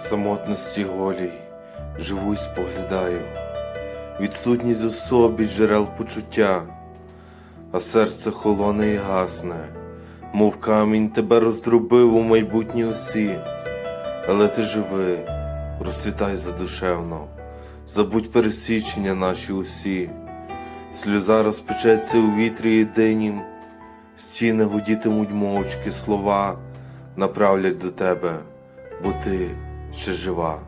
самотності голій, живу й споглядаю, відсутність у собі джерел почуття, а серце холоне і гасне, мов камінь тебе роздробив у майбутній осі, але ти живи, розцвітай задушевно, забудь пересічення наші усі, сльоза розпечеться у вітрі єдинім, стіни гудітимуть мовчки слова, направлять до тебе, бо ти ще жива.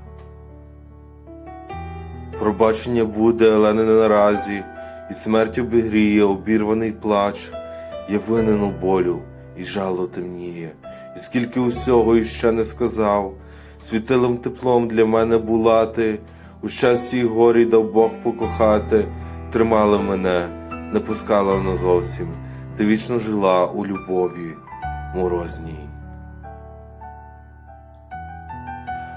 Пробачення буде, але не наразі, і смерть обігріє обірваний плач, я винен у болю, і жало темніє, і скільки усього іще не сказав, світилим теплом для мене була ти, у щасті й горі дав Бог покохати, тримала мене, не пускала назовсім, ти вічно жила у любові морозній.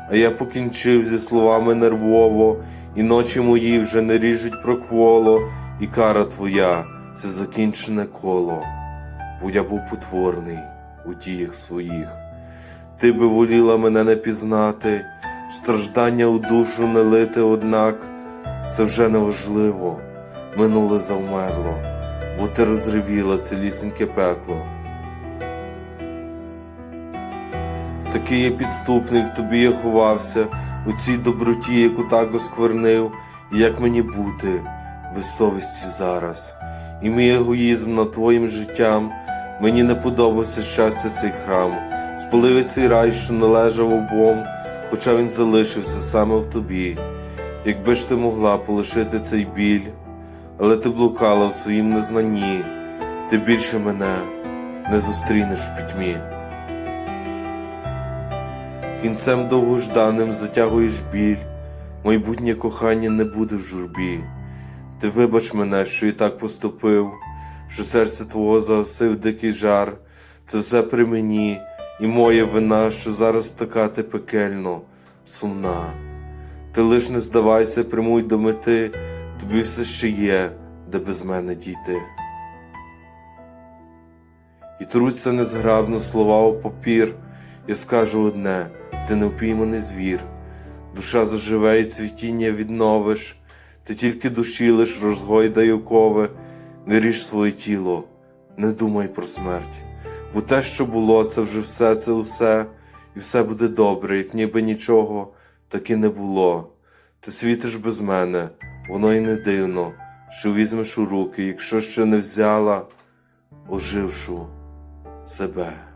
А я покінчив зі словами нервово, і ночі мої вже не ріжуть прокволо, і кара твоя це закінчене коло, бо я був потворний у діях своїх. Ти би воліла мене не пізнати, страждання у душу не лити, однак це вже не важливо, минуле завмерло, бо ти розривіла цілісіньке пекло. Такий я підступний, в тобі я ховався, у цій доброті, яку так осквернив, і як мені бути без совісті зараз. І мій егоїзм над твоїм життям, мені не подобався щастя цей храм, спалив цей рай, що належав обом, хоча він залишився саме в тобі. Якби ж ти могла полишити цей біль, але ти блукала в своїм незнанні, ти більше мене не зустрінеш в пітьмі. Кінцем довгожданим затягуєш біль, майбутнє кохання не буде в журбі. Ти вибач мене, що і так поступив, що серце твого загасив дикий жар, це все при мені, і моя вина, що зараз така ти пекельно, сумна. Ти лиш не здавайся, примуй до мети, тобі все ще є, де без мене діти. І труться незграбно слова у папір, я скажу одне, ти не впійманий звір, душа заживе і цвітіння відновиш, ти тільки душі лиш розгойдай окови, не ріж своє тіло, не думай про смерть, бо те, що було, це вже все, це усе, і все буде добре, як ніби нічого так і не було. Ти світиш без мене, воно й не дивно, що візьмеш у руки, якщо ще не взяла, ожившу себе.